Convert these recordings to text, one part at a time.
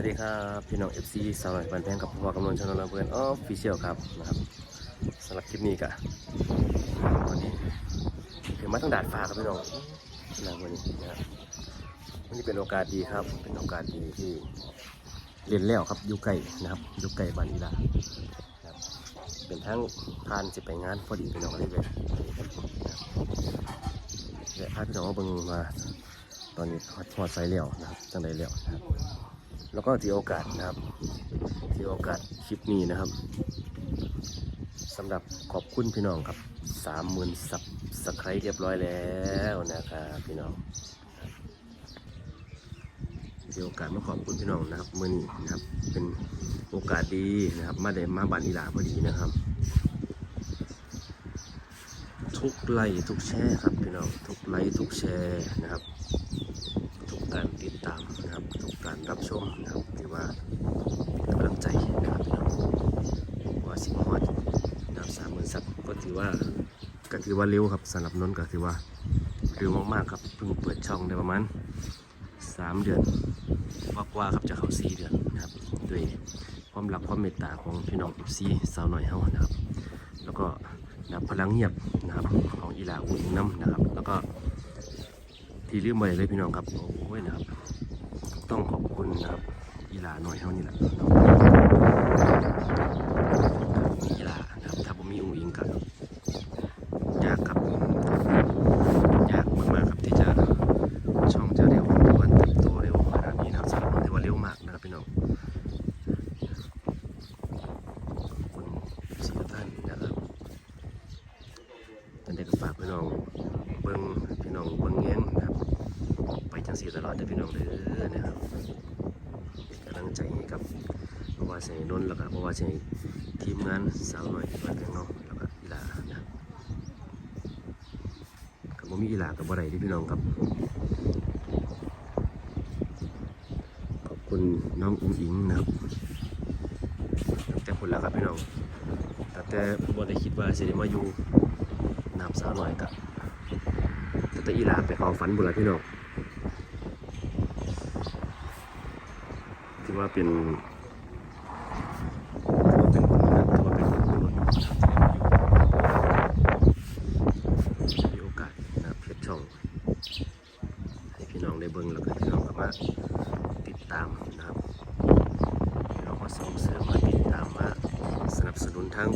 วัสดีครับพี่น้อง FC สาวหน่อยบันแพงกับพ่อกำลังชนนเพื่อนออฟฟิเชียลครับนะครับสำหรับคลิปนี้กะวันนี้ถึงมาตั้งดาดฟ้าครับพี่น้องนะวันนี้นะครับวันนี้เป็นโอกาสดีครับ เป็นโอกาสดีที่เรียนแล้วครับอยู่ใกล้นะครับอยู่ใกล้บ้านอีลาครับเป็นทั้งพานสิไปงานพอดีพี่น้องอะไรเลยและพาพี่น้องมาเบิ่งมาตอนนี้ทอดทอดไซเลี้ยวนะครับจังไดเลี้ยวนะครับ แล้วก็ถือโอกาสนะครับถือโอกาสคลิปนี้นะครับสำหรับขอบคุณพี่น้องครับสามหมื่นสับสไครเรียบร้อยแล้วนะครับพี่น้องถือโอกาสมาขอบคุณพี่น้องนะครับมื่อนี้นะครับ เป็นโอกาสดีนะครับ มาได้มาบ้านอีหลาพอดีนะครับทุกไลค์ทุกแชร์ครับพี่น้องทุกไลค์ทุกแชร์นะครับ ทุกการติดตามนะครับ ทุกการรับชมนะครับถือว่าเป็นกำลังใจนะครับพี่น้องว่าสิงหอดดาวสามหมื่นซับก็ถือว่าก็ถือว่าเร็วครับสำหรับนนก็ถือว่าเร็วมากๆครับเพิ่งเปิดช่องได้ประมาณสามเดือนกว่าๆครับจะเข้าสี่เดือนนะครับด้วยความรักความเมตตาของพี่น้องอีซีสาวหน่อยเฮานะครับ แล้วก็นับพลังเงียบนะครับของอีหลาอุ่นน้ำนะครับ แล้วก็ ที่ลืมไปเลยพี่น้องครับ โอ้ยนะครับ ต้องขอบคุณนะครับอีหลาหน่อยเท่านี้แหละเนาะมีอีหลานะครับถ้าผมมีอูอิงกันยากครับยากมากๆครับที่จะช่องจะเร็วหรือว่าเติบโตเร็วขนาดนี้นะครับสำหรับผมถือว่าเร็วมากนะครับพี่น้องขอบคุณสิ่งท่านนะครับท่านได้ก็ฝากพี่น้องเบิ้งพี่น้องเบิ้งแง้งนะครับ ไปจังสีตล อดเด้อพี่น้องเด้อนะครับกำลังใจให้กับเพราะว่าเสียนนท์แล้วก็เพราะว่าเสียทีมงานสาวหน่อยบ้านแพงน้องแล้วก็อีหลานะครับกับบ่มีอีหลากับบ่ได้เด้อพี่น้องครับ ขอบคุณน้องอุ้งอิงนะครับตั้งแต่คนแล้วครับพี่น้องตั้งแต่บ่ได้คิดว่าเสิได้มาอยู่น้ำสาวหน่อยกับตั้งแต่อีหลาไปเข้าฝันบุญละพี่น้อง ถือว่าเป็นถือว่าเป็นบุญนะถือว่าเป็นบุญบุญ นะครับมีโอกาสนะครับเพจช่องให้พี่น้องได้เบิ่งแล้วก็พี่น้องก็มาติดตามนะครับพี่น้องมาส่งเสริมมาติดตามมาสนับสนุนทั้ง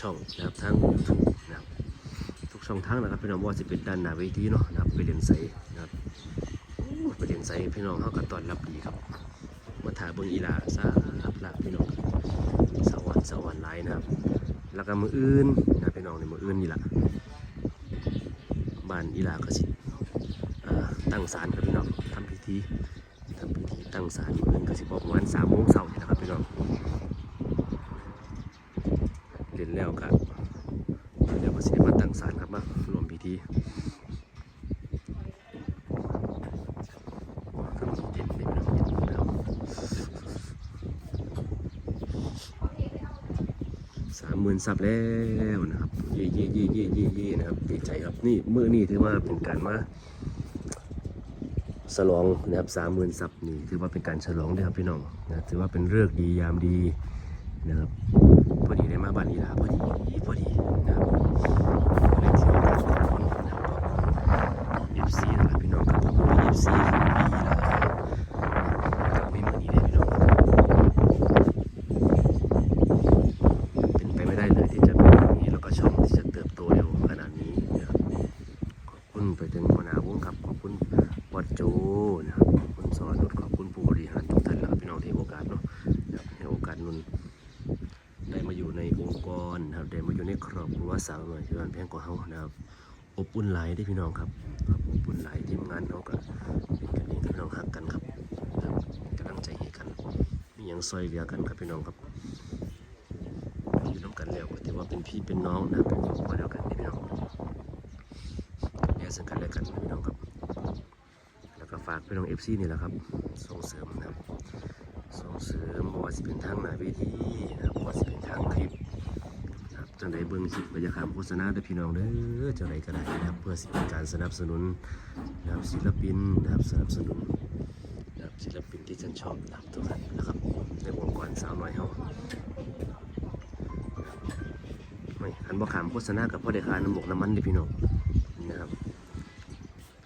ช่องนะครับทั้ง YouTube นะครับทุกช่องทางนะครับพี่น้องว่าจะเป็นด้านหน้าเวทีเนาะนะครับไปเรียนใส่นะครับไปเรียนใส่พี่น้องเขาก็ต้อนรับดีครับ มาถ่าเบิ่งอีหลาซาบลาพี่น้องสวรรค์สวรรค์หลายนะครับ แล้วก็มืออื่นนะพี่น้องในมืออื่นนี่แหละบ้านอีหลาก็สิตั้งศาลครับพี่น้องทำพิธีทำพิธีตั้งศาลมืออื่นก็สิบอกประมาณสามโมงเช้านี่นะครับพี่น้องเรียนแล้วครับเดี๋ยวก็สิได้มาตั้งศาลครับมารวมพิธีคือมันเย็นเลยพี่น้องเย็นนะครับ สามหมื่นซับแล้วนะครับ เย่เย่เย่เย่เย่เย่นะครับดีใจครับนี่เมื่อนี่ถือว่าเป็นการมาฉลองนะครับสามหมื่นซับนี่ถือว่าเป็นการฉลองนะครับพี่น้องนะถือว่าเป็นเรื่องดียามดีนะครับพอดีได้มาบ้านอีลาพอดีนะครับเลยถือว่าขอบคุณนะครับขอบคุณเอฟซีนะครับพี่น้องครับขอบคุณเอฟซีของอีลานะครับไม่มือนี้เลยพี่น้องครับ เป็นไปไม่ได้เลยที่จะเป็นอย่างนี้แล้วก็ช่องที่จะเติบโตเร็วขนาดนี้นะครับขอบคุณไป ถึงหัวหน้าวงครับ ขอบคุณวัดโจนะครับขอบคุณสอนนุชขอบคุณผู้บริหารทุกท่านนะครับพี่น้องที่โอกาสเนาะให้โอกาสนุนได้มาอยู่ในองค์กรนะครับได้มาอยู่ในครอบครัวสาวหน่อยที่บ้านแพงกว่าเฮานะครับอบอุ่นหลายได้พี่น้องครับครับอบอุ่นหลายทีมงานเขาก็เป็นกันเองพี่น้องหักกันครับกันกำลังใจให้กันมีหยังซอยเหลือกันครับพี่น้องครับอยู่ร่วมกันแล้วก็ถือว่าเป็นพี่เป็นน้องนะครับเป็นครอบครัวเดียวกัน กันและกันนะพี่น้องครับ แล้วก็ฝากพี่น้องเอฟซีนี่แหละครับ ส่งเสริมนะครับ ส่งเสริมบว่าสิเป็นทางหน้าเวทีนะครับบว่าสิเป็นทางคลิปนะครับจังใดเบิ่งคลิปบรรยากาศโฆษณาเด้พี่น้องเด้อจังใดก็ได้นะครับ เพื่อสิเป็นการสนับสนุนนะครับศิลปินนะครับสนับสนุนนะครับศิลปินที่ฉันชอบนะครับทุกท่านนะครับในวงการสาวน้อยเฮาไม่คันบ่ขามโฆษณากับพ่อได้คาน้ำหมกน้ำมันดิพี่น้อง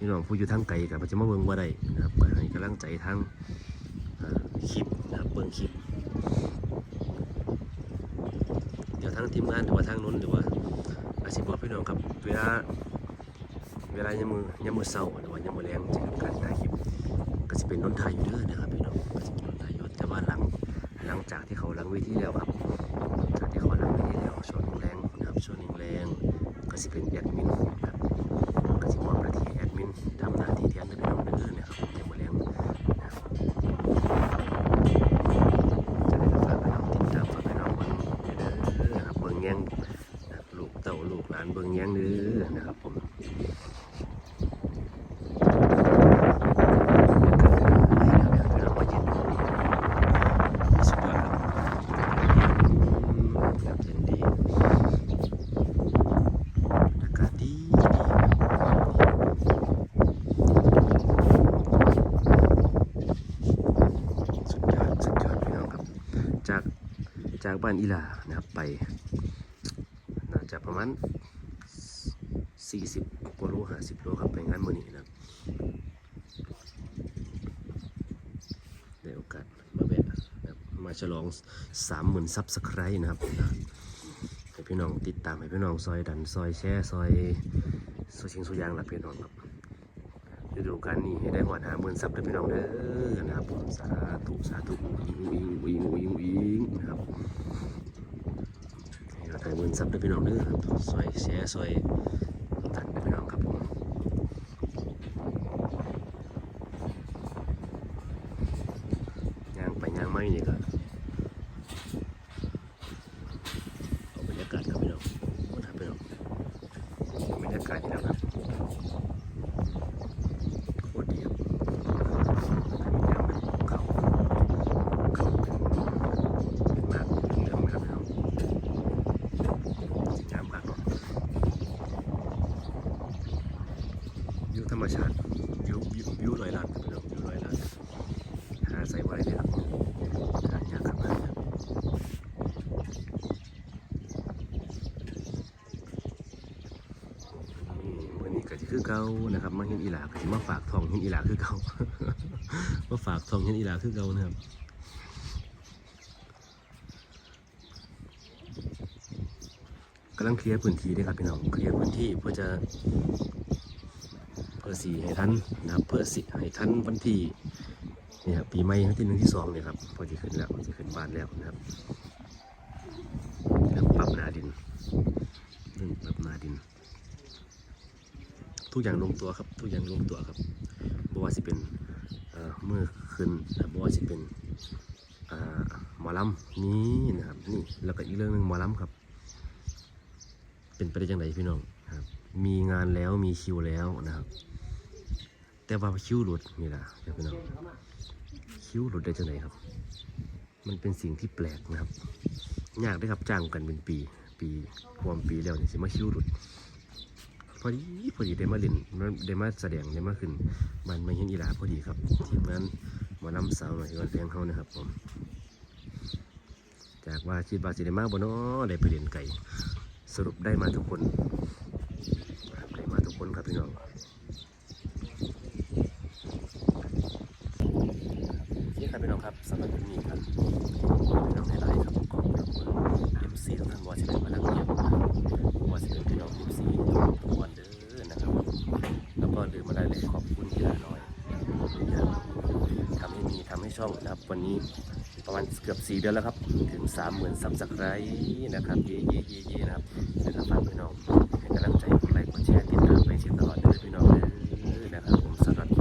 พี่น้องผู้อยู่ทางไกลกับมันจะมาเบิ่งบ่ได้นะครับก็ให้กำลังใจทางคลิปนะครับเบิ่งคลิป เดี๋ยวทางทีมงานหรือว่าทางนู้นหรือว่าอาชีพบอกพี่น้องครับเวลาเวลายามมือยามมือเศร้าหรือว่ายามมือแรงจะทำการถ่ายคลิปก็จะเป็นนนทายอยู่เด้อนะครับพี่น้องก็จะเป็นนนทายอยู่แต่ว่าหลังหลังจากที่เขาหลังเวทีแล้วครับจากที่เขาหลังเวทีแล้วช่วงแรงนะครับช่วงแรงก็จะเป็นแอดมิน ทำหน้าที่แทนพี่น้องเด้อนะครับยามมือแรงนะครับจะได้ฝากไปน้องติดตามฝากพี่น้องเบิ่งเด้อครับเบิ่งแย่งลูกเต่าลูกหลานเบิ่งแย่งเด้อนะครับผมพี่น้องมาเย็นสุดยอดครับอืมครับเย็นดีอากาศดีดีสุดยอดสุดยอดพี่น้องครับ จากจากบ้านอีหลานะครับไปน่าจะประมาณ 40กว่าโล50โลครับไปงานมือนี้นะครับได้โอกาสมาแวะนะครับมาฉลอง 30,000ซับสไครต์นะครับให้พี่น้องติดตามให้พี่น้องซอยดันซอยแชร์ซอยซอยชิงสุยางหลับพี่น้องครับ ฤดูกาลนี้ให้ได้หอดหาหมื่นซับเด้อพี่น้องเด้อนะครับผมสาธุสาธุอิงอิงอิงอิงอิงนะครับให้เราได้หมื่นซับเด้อพี่น้องเด้อครับซอยแชร์ซอยตัดเด้อพี่น้องครับผมย่างไปย่างไม่นี่ก็เอาบรรยากาศครับพี่น้องครับพี่น้องบรรยากาศนี่นะครับ คนเดียวธรรมชาติวิววิวลอยล้านครับพี่น้องวิวลอยล้านหาใส่ไว้เลยครับหายากครับหายากนี่วันนี้ก็จะคือเก่า นะครับมาเห็นอีหลาก็จะมาฝากทองเห็นอีหลาคือเก่ามาฝากทองเห็นอีหลาคือเก่านะครับกำลังเคลียร์พื้นที่ด้วยครับพี่น้องเคลียร์พื้นที่เพื่อจะเพื่อสีให้ทันนะครับเพื่อสิให้ทันวันที่เนี่ยปีใหม่ที่หนึ่งที่สองเนี่ยครับพอจะขึ้นแล้วพอจะขึ้นบ้านแล้วนะครับเรื่องปรับหนาดินเรื่องปรับหนาดิน ทุกอย่างลงตัวครับ ทุกอย่างลงตัวครับบ่ว่าสิเป็นเอ่อมืนนะบ่ว่าสิเป็นอ่าหมอลำนี่นะครับนี่แล้วก็อีกเรื่องหนึ่งหมอลำครับ เป็นไปได้ยังไงพี่น้องครับ มีงานแล้วมีคิวแล้วนะครับ แต่ว่าคิวหลุดนี่แหละพี่น้องคิวหลุดได้จังไงครับ มันเป็นสิ่งที่แปลกนะครับยากได้ครับจ้างกันเป็นปี ปีความปีแล้วนี่สิมาคิวหลุด พอดีพอดีได้มาล่นได้มาแสดงได้มาขึ้นบ้านมาเห็นอีลาพอดีครับทีมงานหมอลำสาวหน่อยวันแพงเขานะครับผมจากว่าคิดว่าสิได้มาบ่เนาะได้ไปเล่นไก่สรุปได้มาทุกคนได้มาทุกคนครับพี่น้องนี่ครับพี่น้องครับสำหรับคลิปนี้ครับพี่น้องในไลน์ครับขอบคุณเอ็มซีทุกท่านว่าจะเป็นพนักงานว่าจะเป็นพี่น้องเอ็มซี ให้ช่องนะครับ วันนี้ประมาณเกือบ4เดือนแล้วครับ ถึง 3 0,000ซับสักไรนะครับเย่เย่เย่เย่นะครับเพื่อนฝากพี่น้องให้กำลังใจกดไลค์กดแชร์ติดตามไปเชียร์ตลอดเลยพี่น้องนะครับผมสำหรับ